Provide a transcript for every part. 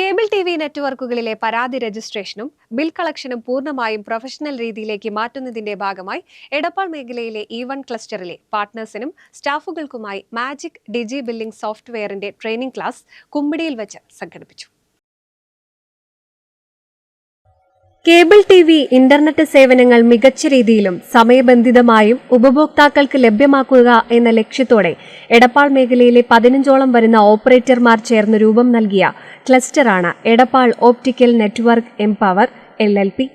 Cable T V നെറ്റ്വർക്കുകളിലെ പരാതി രജിസ്ട്രേഷനും bill കളക്ഷനും പൂർണമായും പ്രൊഫഷണൽ രീതിയിലേക്ക് മാറ്റുന്നതിന്റെ ഭാഗമായി എടപ്പാൾ മേഖലയിലെ ഇ വൺ ക്ലസ്റ്ററിലെ പാർട്ട്നേഴ്സിനും സ്റ്റാഫുകൾക്കുമായി മാജിക് ഡിജി ബില്ലിംഗ് സോഫ്റ്റ്വെയറിന്റെ ട്രെയിനിംഗ് ക്ലാസ് കുമ്മിടിയിൽ വെച്ച് സംഘടിപ്പിച്ചു. കേബിൾ ടി വി ഇന്റർനെറ്റ് സേവനങ്ങൾ മികച്ച രീതിയിലും സമയബന്ധിതമായും ഉപഭോക്താക്കൾക്ക് ലഭ്യമാക്കുക എന്ന ലക്ഷ്യത്തോടെ എടപ്പാൾ മേഖലയിലെ പതിനഞ്ചോളം വരുന്ന ഓപ്പറേറ്റർമാർ ചേർന്ന് രൂപം നൽകിയ ക്ലസ്റ്ററാണ് Edappal optical network empower L L P.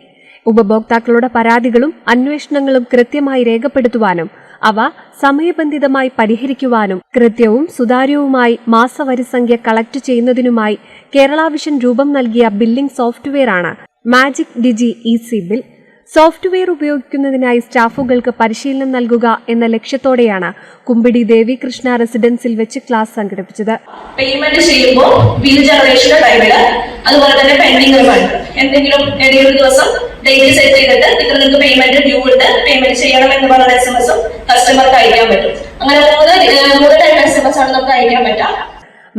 ഉപഭോക്താക്കളുടെ പരാതികളും അന്വേഷണങ്ങളും കൃത്യമായി രേഖപ്പെടുത്തുവാനും അവ സമയബന്ധിതമായി പരിഹരിക്കുവാനും കൃത്യവും സുതാര്യവുമായി മാസവരിസംഖ്യ കളക്ട് ചെയ്യുന്നതിനുമായി കേരള വിഷൻ രൂപം നൽകിയ billing സോഫ്റ്റ്വെയറാണ് Magic Digi E C bill software ഉപയോഗിക്കുന്നതിനായി സ്റ്റാഫുകൾക്ക് പരിശീലനം നൽകുക എന്ന ലക്ഷ്യത്തോടെയാണ് കുമ്പിടി ദേവി കൃഷ്ണ റെസിഡൻസിൽ വെച്ച് ക്ലാസ് സംഘടിപ്പിച്ചത്. പേയ്മെന്റ് ചെയ്യുമ്പോൾ ബിൽ ജനറേഷന്റെ ടൈമിൽ അതുപോലെ തന്നെ പെൻഡിംഗ് റിഫണ്ട് എന്തെങ്കിലും ഒരു ദിവസം ഡേറ്റ് സെറ്റ് ചെയ്തിട്ട് ഇത്ര നിങ്ങൾക്ക് പേയ്മെന്റ് ഡ്യൂ ഉണ്ട് പേയ്മെന്റ് ചെയ്യണം എന്ന് പറയുന്ന എസ് എം എസും കസ്റ്റമർക്ക് അയക്കാൻ പറ്റും. അങ്ങനെ മൂന്ന് മൂന്ന് ടൈപ്പ് എസ് എം എസ് ആണ് നമുക്ക് അയക്കാൻ പറ്റുക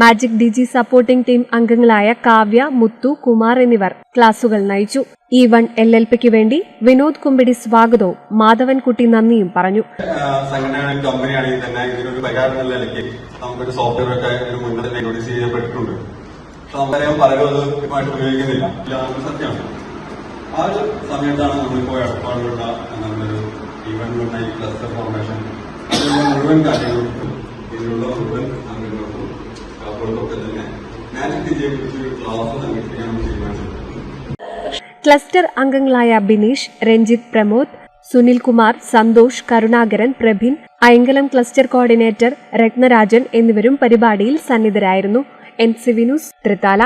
മാജിക് ഡിജി സപ്പോർട്ടിംഗ് ടീം അംഗങ്ങളായ കാവ്യ മുത്തു കുമാർ എന്നിവർ ക്ലാസുകൾ നയിച്ചു. ഇ വൺ എൽ എൽ പിക്ക് വേണ്ടി വിനോദ് കുമ്പിടി സ്വാഗതവും മാധവൻകുട്ടി നന്ദിയും പറഞ്ഞു. സംഘടനയാണെങ്കിൽ നമുക്കൊരു മുന്നേ ഉപയോഗിക്കുന്നില്ല. സത്യമാണ്. ഈ ക്ലസ്റ്റർ ഫോർമേഷൻ മുഴുവൻ അംഗങ്ങൾക്കും ക്ലസ്റ്റർ അംഗങ്ങളായ ബിനീഷ് രഞ്ജിത്ത് പ്രമോദ് സുനിൽകുമാർ സന്തോഷ് കരുണാകരൻ പ്രഭിൻ അയങ്കലം ക്ലസ്റ്റർ കോർഡിനേറ്റർ രത്നരാജൻ എന്നിവരും പരിപാടിയിൽ സന്നിധരായിരുന്നു. N C Vinoos Thrithala.